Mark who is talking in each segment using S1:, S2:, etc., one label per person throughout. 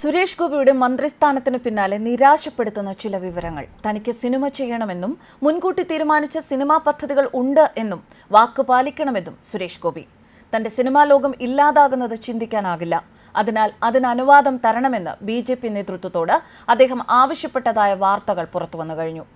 S1: സുരേഷ് ഗോപിയുടെ മന്ത്രിസ്ഥാനത്തിന് പിന്നാലെ നിരാശപ്പെടുത്തുന്ന ചില വിവരങ്ങൾ. തനിക്ക് സിനിമ ചെയ്യണമെന്നും മുൻകൂട്ടി തീരുമാനിച്ച സിനിമാ പദ്ധതികൾ ഉണ്ട് എന്നും വാക്ക് പാലിക്കണമെന്നും സുരേഷ് ഗോപി. തന്റെ സിനിമാ ലോകം ഇല്ലാതാകുന്നത് ചിന്തിക്കാനാകില്ല. അതിനാൽ അതിന് അനുവാദം തരണമെന്ന് ബി ജെ പി നേതൃത്വത്തോട് അദ്ദേഹം ആവശ്യപ്പെട്ടതായ വാർത്തകൾ പുറത്തുവന്നു കഴിഞ്ഞു.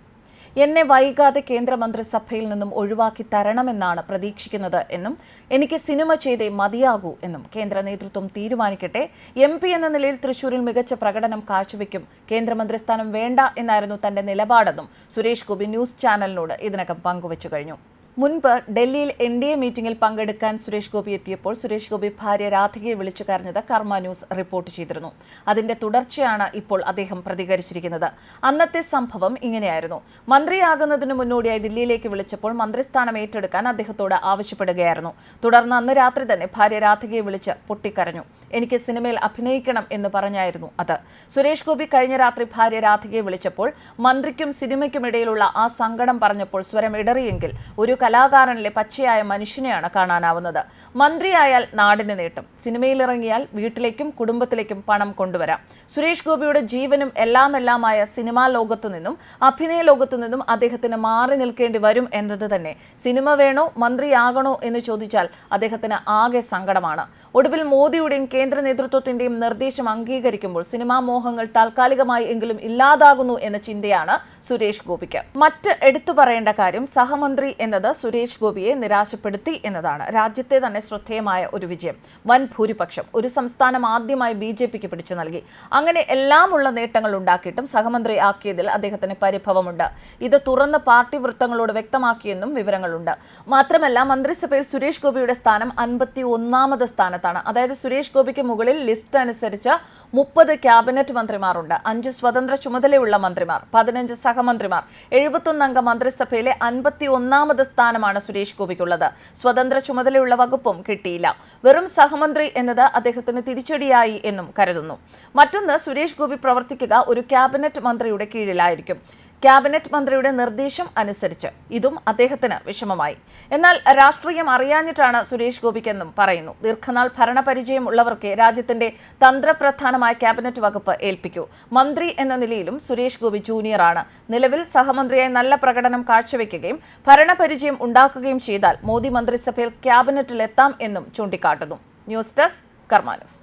S1: എന്നെ വൈകാതെ കേന്ദ്രമന്ത്രിസഭയിൽ നിന്നും ഒഴിവാക്കി തരണമെന്നാണ് പ്രതീക്ഷിക്കുന്നത് എന്നും എനിക്ക് സിനിമ ചെയ്തേ മതിയാകൂ എന്നും കേന്ദ്ര നേതൃത്വം തീരുമാനിക്കട്ടെ. എം എന്ന നിലയിൽ തൃശൂരിൽ മികച്ച പ്രകടനം കാഴ്ചവെക്കും. കേന്ദ്രമന്ത്രിസ്ഥാനം വേണ്ട എന്നായിരുന്നു തന്റെ നിലപാടെന്നും സുരേഷ് ഗോപി ന്യൂസ് ചാനലിനോട് ഇതിനകം പങ്കുവച്ചു കഴിഞ്ഞു. മുൻപ് ഡൽഹിയിൽ എൻ ഡി എ മീറ്റിംഗിൽ പങ്കെടുക്കാൻ സുരേഷ് ഗോപി എത്തിയപ്പോൾ സുരേഷ് ഗോപി ഭാര്യ രാധികയെ വിളിച്ചു കരഞ്ഞത് കർമ്മ ന്യൂസ് റിപ്പോർട്ട് ചെയ്തിരുന്നു. അതിന്റെ തുടർച്ചയാണ് ഇപ്പോൾ അദ്ദേഹം പ്രതികരിച്ചിരിക്കുന്നത്. അന്നത്തെ സംഭവം ഇങ്ങനെയായിരുന്നു. മന്ത്രിയാകുന്നതിന് മുന്നോടിയായി ദില്ലിയിലേക്ക് വിളിച്ചപ്പോൾ മന്ത്രിസ്ഥാനം ഏറ്റെടുക്കാൻ അദ്ദേഹത്തോട് ആവശ്യപ്പെടുകയായിരുന്നു. തുടർന്ന് അന്ന് രാത്രി തന്നെ ഭാര്യ രാധികയെ വിളിച്ച് പൊട്ടിക്കരഞ്ഞു. എനിക്ക് സിനിമയിൽ അഭിനയിക്കണം എന്ന് പറഞ്ഞായിരുന്നു അത്. സുരേഷ് ഗോപി കഴിഞ്ഞ രാത്രി ഭാര്യ രാധികയെ വിളിച്ചപ്പോൾ മന്ത്രിക്കും സിനിമയ്ക്കും ഇടയിലുള്ള ആ സങ്കടം പറഞ്ഞപ്പോൾ സ്വരം ഇടറിയെങ്കിൽ ഒരു കലാകാരനിലെ പച്ചയായ മനുഷ്യനെയാണ് കാണാനാവുന്നത്. മന്ത്രിയായാൽ നാടിന് നേട്ടം. സിനിമയിലിറങ്ങിയാൽ വീട്ടിലേക്കും കുടുംബത്തിലേക്കും പണം കൊണ്ടുവരാം. സുരേഷ് ഗോപിയുടെ ജീവനും എല്ലാമെല്ലാമായ സിനിമാ ലോകത്തു നിന്നും അഭിനയ ലോകത്തു നിന്നും അദ്ദേഹത്തിന് മാറി നിൽക്കേണ്ടി വരും എന്നത് തന്നെ. സിനിമ വേണോ മന്ത്രിയാകണോ എന്ന് ചോദിച്ചാൽ അദ്ദേഹത്തിന് ആകെ സങ്കടമാണ്. ഒടുവിൽ മോദിയുടെയും കേന്ദ്ര നേതൃത്വത്തിന്റെയും നിർദ്ദേശം അംഗീകരിക്കുമ്പോൾ സിനിമാ മോഹങ്ങൾ താൽക്കാലികമായി എങ്കിലും ഇല്ലാതാകുന്നു എന്ന ചിന്തയാണ് സുരേഷ് ഗോപിക്ക്. മറ്റ് എടുത്തു പറയേണ്ട കാര്യം സഹമന്ത്രി എന്നത് സുരേഷ് ഗോപിയെ നിരാശപ്പെടുത്തി എന്നതാണ് രാജ്യത്തെ തന്നെ ശ്രദ്ധേയമായ ഒരു വിജയം. വൻ ഭൂരിപക്ഷം ഒരു സംസ്ഥാനം ആദ്യമായി ബി ജെ പിക്ക് പിടിച്ചു നൽകി. അങ്ങനെ എല്ലാമുള്ള നേട്ടങ്ങൾ ഉണ്ടാക്കിയിട്ടും സഹമന്ത്രി ആക്കിയതിൽ അദ്ദേഹത്തിന് പരിഭവമുണ്ട്. ഇത് തുറന്ന പാർട്ടി വൃത്തങ്ങളോട് വ്യക്തമാക്കിയെന്നും വിവരങ്ങളുണ്ട്. മാത്രമല്ല മന്ത്രിസഭയിൽ സുരേഷ് ഗോപിയുടെ സ്ഥാനം അൻപത്തി ഒന്നാമത് സ്ഥാനത്താണ്. അതായത് സുരേഷ് ഗോപിക്ക് മുകളിൽ ലിസ്റ്റ് അനുസരിച്ച് മുപ്പത് ക്യാബിനറ്റ് മന്ത്രിമാരുണ്ട്. അഞ്ച് സ്വതന്ത്ര ചുമതലയുള്ള മന്ത്രിമാർ പതിനഞ്ച് സഹമന്ത്രിമാർ എഴുപത്തൊന്നംഗ മന്ത്രിസഭയിലെ അൻപത്തി ഒന്നാമത് സ്ഥാനമാണ് സുരേഷ് ഗോപിക്കുള്ളത്. സ്വതന്ത്ര ചുമതലയുള്ള വകുപ്പും കിട്ടിയില്ല. വെറും സഹമന്ത്രി എന്നത് അദ്ദേഹത്തിന് തിരിച്ചടിയായി എന്നും കരുതുന്നു. മറ്റൊന്ന് സുരേഷ് ഗോപി പ്രവർത്തിക്കുക ഒരു ക്യാബിനറ്റ് മന്ത്രിയുടെ കീഴിലായിരിക്കും. ക്യാബിനറ്റ് മന്ത്രിയുടെ നിർദ്ദേശം അനുസരിച്ച് ഇതും അദ്ദേഹത്തിന് വിഷമമായി. എന്നാൽ രാഷ്ട്രീയം അറിയാഞ്ഞിട്ടാണ് സുരേഷ് ഗോപിക്കെന്നും പറയുന്നു. ദീർഘനാൾ ഭരണപരിചയം ഉള്ളവർക്ക് രാജ്യത്തിന്റെ തന്ത്രപ്രധാനമായ ക്യാബിനറ്റ് വകുപ്പ് ഏൽപ്പിക്കൂ. മന്ത്രി എന്ന നിലയിലും സുരേഷ് ഗോപി ജൂനിയറാണ് നിലവിൽ സഹമന്ത്രിയായി നല്ല പ്രകടനം കാഴ്ചവെക്കുകയും ഭരണപരിചയം ഉണ്ടാക്കുകയും ചെയ്താൽ മോദി മന്ത്രിസഭയിൽ ക്യാബിനറ്റിലെത്താം എന്നും ചൂണ്ടിക്കാട്ടുന്നു. News desk കർമാനൂസ്.